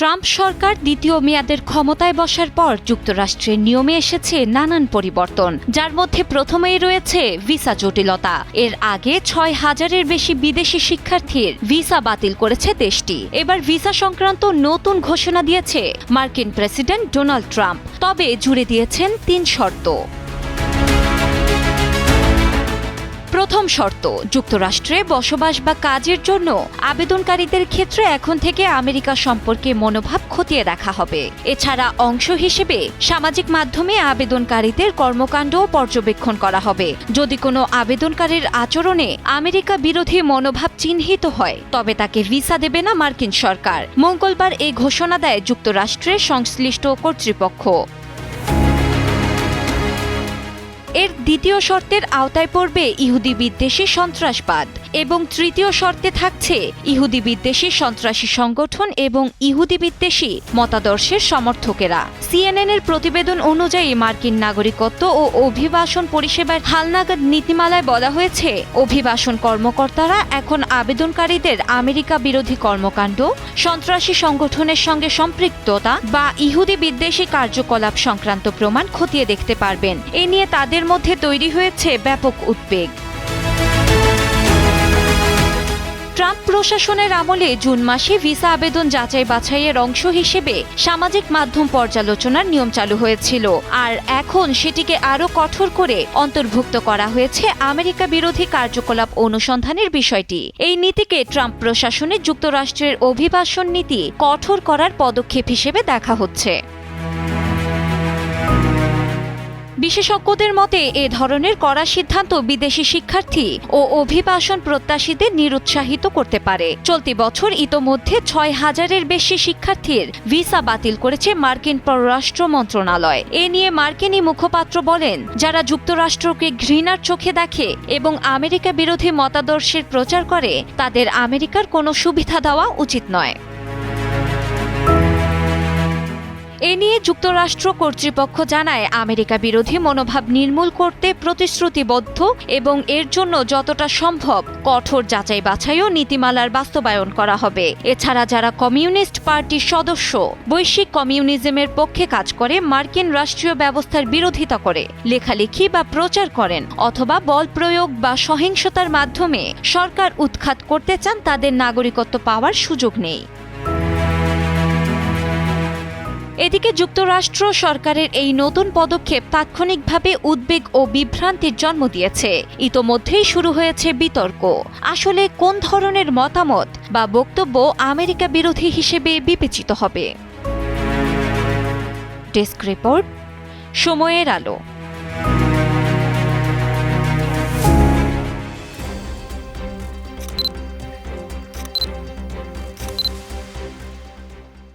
Trump সরকার দ্বিতীয় মেয়াদের ক্ষমতায় বসার পর যুক্তরাষ্ট্রের নিয়মে এসেছে নানান পরিবর্তন, যার মধ্যে প্রথমেই রয়েছে ভিসা জটিলতা। এর আগে ছয় হাজারের বেশি বিদেশি শিক্ষার্থীর ভিসা বাতিল করেছে দেশটি। এবার ভিসা সংক্রান্ত নতুন ঘোষণা দিয়েছে মার্কিন প্রেসিডেন্ট ডোনাল্ড ট্রাম্প, তবে জুড়ে দিয়েছেন তিন শর্ত। প্রথম শর্ত, যুক্তরাষ্ট্রে বসবাস বা কাজের জন্য আবেদনকারীদের ক্ষেত্রে এখন থেকে আমেরিকা সম্পর্কে মনোভাব খতিয়ে দেখা হবে। এছাড়া অংশ হিসেবে সামাজিক মাধ্যমে আবেদনকারীদের কর্মকাণ্ডও পর্যবেক্ষণ করা হবে। যদি কোনো আবেদনকারীর আচরণে আমেরিকা বিরোধী মনোভাব চিহ্নিত হয়, তবে তাকে ভিসা দেবে না মার্কিন সরকার। মঙ্গলবার এই ঘোষণা দেয় যুক্তরাষ্ট্রের সংশ্লিষ্ট কর্তৃপক্ষ। এর দ্বিতীয় শর্তের আওতায় পড়বে ইহুদি বিদ্বেষী সন্ত্রাসবাদ এবং তৃতীয় শর্তে থাকছে ইহুদি বিদ্বেষী সন্ত্রাসী সংগঠন এবং ইহুদি বিদ্বেষী মতাদর্শের সমর্থকেরা। সিএনএন এর প্রতিবেদন অনুযায়ী মার্কিন নাগরিকত্ব ও অভিবাসন পরিষেবার হালনাগাদ নীতিমালায় বলা হয়েছে, অভিবাসন কর্মকর্তারা এখন আবেদনকারীদের আমেরিকা বিরোধী কর্মকাণ্ড, সন্ত্রাসী সংগঠনের সঙ্গে সম্পৃক্ততা বা ইহুদি বিদ্বেষী কার্যকলাপ সংক্রান্ত প্রমাণ খতিয়ে দেখতে পারবেন। এ নিয়ে তাদের মধ্যে তৈরি হয়েছে ব্যাপক উদ্বেগ। ট্রাম্প প্রশাসনের আমলে জুন মাসে ভিসা আবেদন যাচাই বাছাইয়ের অংশ হিসেবে সামাজিক মাধ্যম পর্যালোচনার নিয়ম চালু হয়েছিল। আর এখন সেটিকে আরও কঠোর করে অন্তর্ভুক্ত করা হয়েছে আমেরিকা বিরোধী কার্যকলাপ অনুসন্ধানের বিষয়টি। এই নীতিকে ট্রাম্প প্রশাসনের যুক্তরাষ্ট্রের অভিবাসন নীতি কঠোর করার পদক্ষেপ হিসেবে দেখা হচ্ছে। বিশেষজ্ঞদের মতে, এ ধরনের কড়া সিদ্ধান্ত বিদেশি শিক্ষার্থী ও অভিবাসন প্রত্যাশীদের নিরুৎসাহিত করতে পারে। চলতি বছর ইতোমধ্যে ছয় হাজারের বেশি শিক্ষার্থীর ভিসা বাতিল করেছে মার্কিন পররাষ্ট্র মন্ত্রণালয়। এ নিয়ে মার্কিনী মুখপাত্র বলেন, যারা যুক্তরাষ্ট্রকে ঘৃণার চোখে দেখে এবং আমেরিকা বিরোধী মতাদর্শের প্রচার করে, তাদের আমেরিকার কোনো সুবিধা দেওয়া উচিত নয়। নিয়ে যুক্তরাষ্ট্র কর্তৃপক্ষ জানায়, আমেরিকা বিরোধী মনোভাব নির্মূল করতে প্রতিশ্রুতিবদ্ধ এবং এর জন্য যতটা সম্ভব কঠোর যাচাই বাছাইও নীতিমালার বাস্তবায়ন করা হবে। এছাড়া যারা কমিউনিস্ট পার্টির সদস্য, বৈশ্বিক কমিউনিজমের পক্ষে কাজ করে, মার্কিন রাষ্ট্রীয় ব্যবস্থার বিরোধিতা করে, লেখালেখি বা প্রচার করেন অথবা বল প্রয়োগ বা সহিংসতার মাধ্যমে সরকার উৎখাত করতে চান, তাদের নাগরিকত্ব পাওয়ার সুযোগ নেই। এদিকে যুক্তরাষ্ট্র সরকারের এই নতুন পদক্ষেপ তাৎক্ষণিকভাবে উদ্বেগ ও বিভ্রান্তির জন্ম দিয়েছে। ইতোমধ্যেই শুরু হয়েছে বিতর্ক। আসলে কোন ধরনের মতামত বা বক্তব্য আমেরিকা বিরোধী হিসেবে বিবেচিত হবে? ডেস্ক রিপোর্ট, সময়ের আলো।